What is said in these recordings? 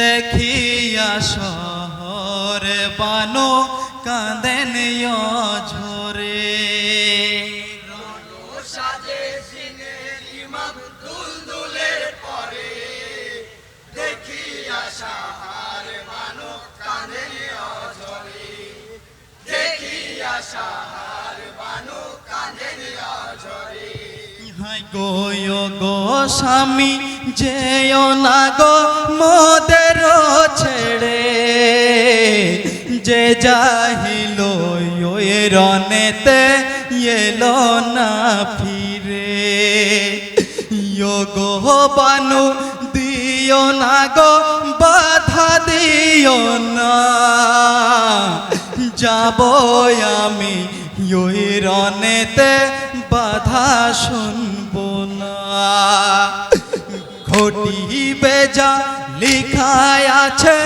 দেখিয়া শহরে বানো কাঁদেন ঝরে আশাহার বানু কাঁদে অঝরে। হাই গো স্বামী, যেও না গো মোদের ছেড়ে। যে যাহিল রনেতে এলো না ফিরে। গো বানু, দিও না গো, বাধা দিও না। যাব আমি রনেতে বাধা শুনব না ঘটি বেজা লিখায় আছে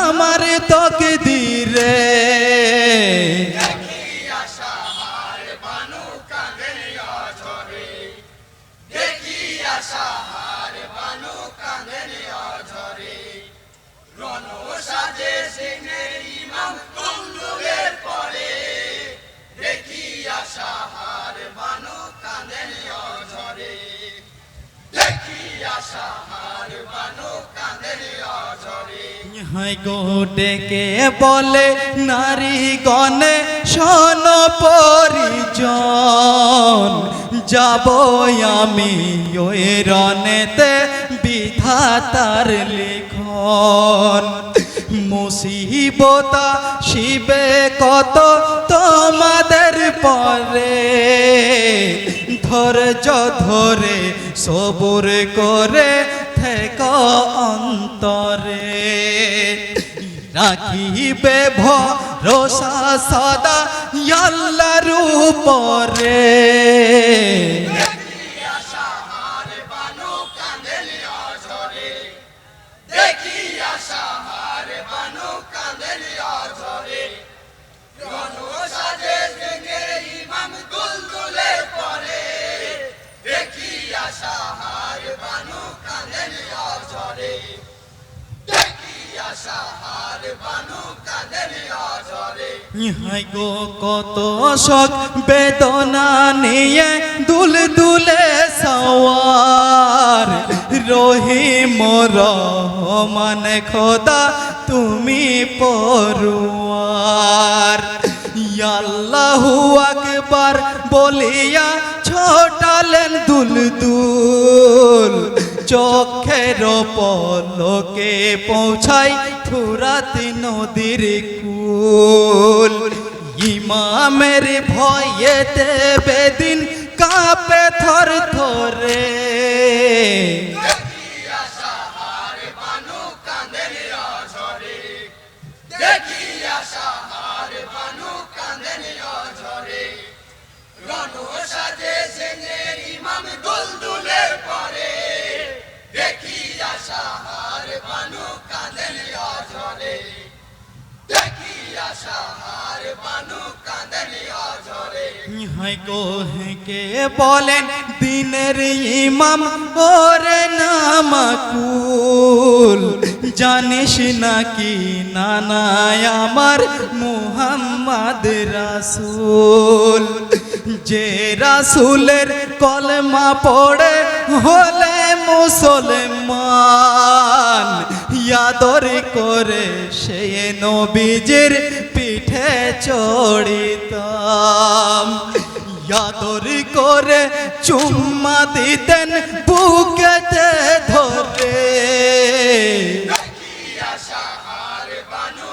আমার তকদিরে দেখি আশাহার বানু কাঁদে অঝরে হাই গো ডেকে বলে নারী গণে শোন পরিজন যাব আমি ওই রনেতে বিধাতার লিখন। মুসিবতা শিবে কত তোমাদের পরে ধৈর্য ধরে সবর করে থেক অন্তরে। রাখিবে ভরসা সদা ইয়াল্লার উপরে। হাই গো কত শোক বেদনা নিয়ে দুল দুলে সওয়ার। রহিম রহমান খোদা তুমি পড়ুয়ার আল্লাহু আকবার বলিয়া ছোটালেন দুল দুল চোখের পলকে পৌঁছাই ফুরাত নদীর কুল। ইমামের ভয়েতে বেদিন কাপে থর থরে দুলদুলের পরে দেখি আশাহার বানু কাঁদে অঝরে। দেখি আশাহার বানু কাঁদে অঝরে। হাই গো হেকে বলেন, দিনের ইমাম ওরে নামাকুল। জানিস নাকি নানায় আমার মুহাম্মদ রাসূল? যে রাসূলের কলমা পড়ে হলে মুসলমান ইয়াদর করে সে নবীজির পিঠে চড়িতাম। ইয়াদর করে চুম্মা দিতেন বুকেতে ধরে। দেখি আশাহার বানু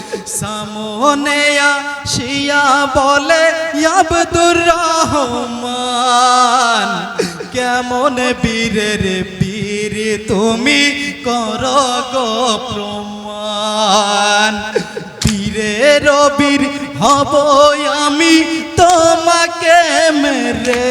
সামনে শিয়া বলে, আব্দুর রহমান, কেমন বীরের বীর তুমি কর গো প্রমাণ? বীরের বীর হব আমি, তোমাকে মেরে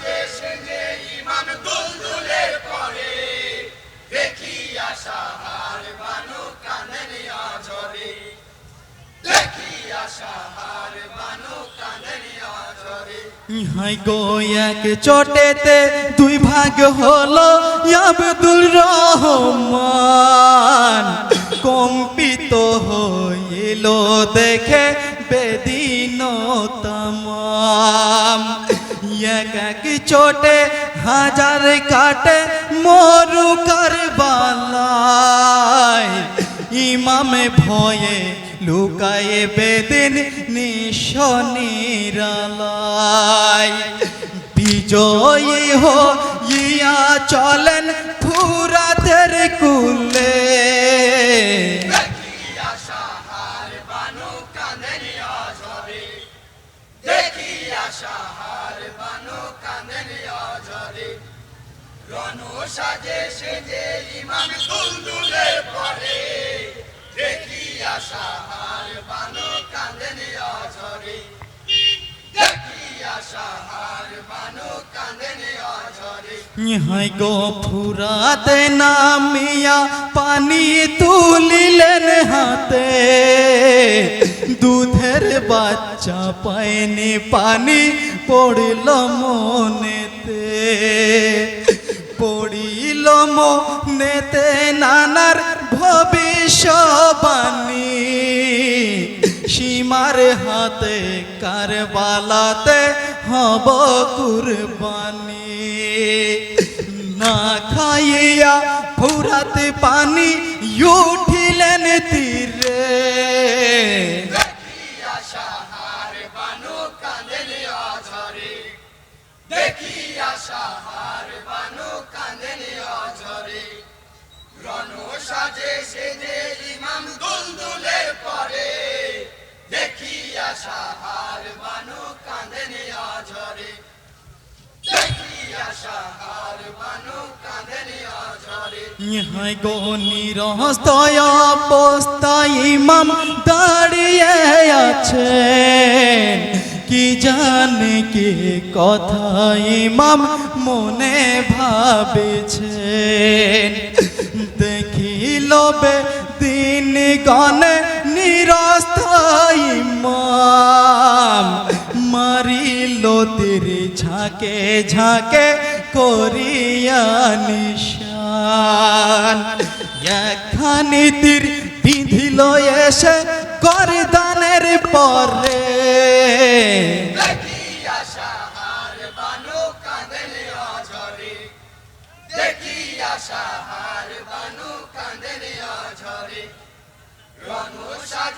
সাজে সেজে ইমাম দুলদুলে পড়ে দেখি আশা হার বানু কাঁদেন অঝরে দেখি আশা হার বানু কাঁদেন অঝরে হাই গো এক চটেতে দুই ভাগ হলো আব্দুল রহমান। কম্পিত হইল দেখে বেদিন তামাম এক এক চোটে হাজার কাটে মরু কারবালায়। ইমামে ভয়ে লুকায়ে বেদিন নিশনিরালায় বিজয়ী হইয়া চলেন ফুরাতের কুলে। সাজে সেজে ইমাম দুলদুলে পড়ে, দেখি আশা বানু কাঁদেন অঝরে। দেখি আশা বানু অঝরে। হাই গো ফুরাতে নামিয়া পানি তুলিলেন হাতে। দুধের বাচ্চা পায়নি পানি পড়িল মনেতে। মনেতে নানার ভবিষ্যবাণী। সীমার হাতে কারবালাতে হব কুরবানি। না খাইয়া ফুরাতে পানি উঠিলেন তীরে। দেখি আশা সাজে সেজে ইমাম দুলদুলে পড়ে দেখি আশা হার বানু কাঁদেন অঝরে দেখি আশা হার বানু কাঁদেন অঝরে ইহাই গো নিরস্তয় অবস্থায় ইমাম দাঁড়িয়ে আছেন। কি জানে কি কথা ইমাম মনে ভাবেছেন। দেখিল বে দিন গনে নিরস্ত ইমাম মারিল তীর ঝাঁকে ঝাঁকে করিয়া নিশান। একখানি তীর বিধিল এসে করদানের পরে। দেখি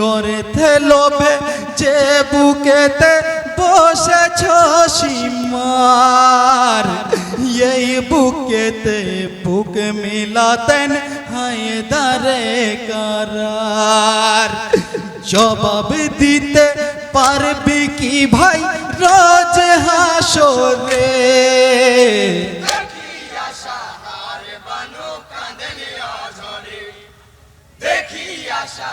ইয়রেতে লোভে যে বুকেতে বসেছ সীমার এই বুকেতে বুক মিলাতেন হায়দারে কারার। জবাব দিতে পারবি কি ভাই রোজ হাসরে? দেখি আশা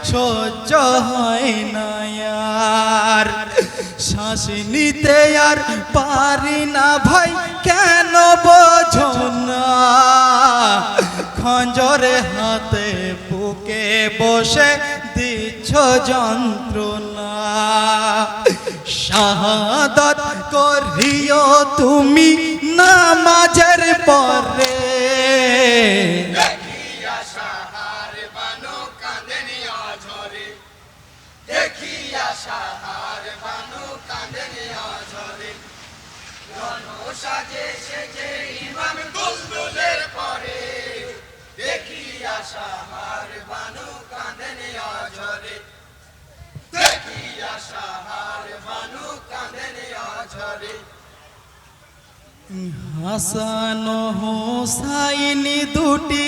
সহ্য হয় না আর। শ্বাস নিতে আর পারি না ভাই, কেন বোঝো না? খঞ্জরে হাতে বুকে বসে দিচ্ছ যন্ত্রণা। শাহাদত করিও তুমি না নামাজের পরে। সাজে সেজে ইমাম পরে। দেখি আশাহার বানু কাঁদেন অঝরে। দেখি আশাহার বানু কাঁদেন অঝরে। হাসান হোসাইনি দুটি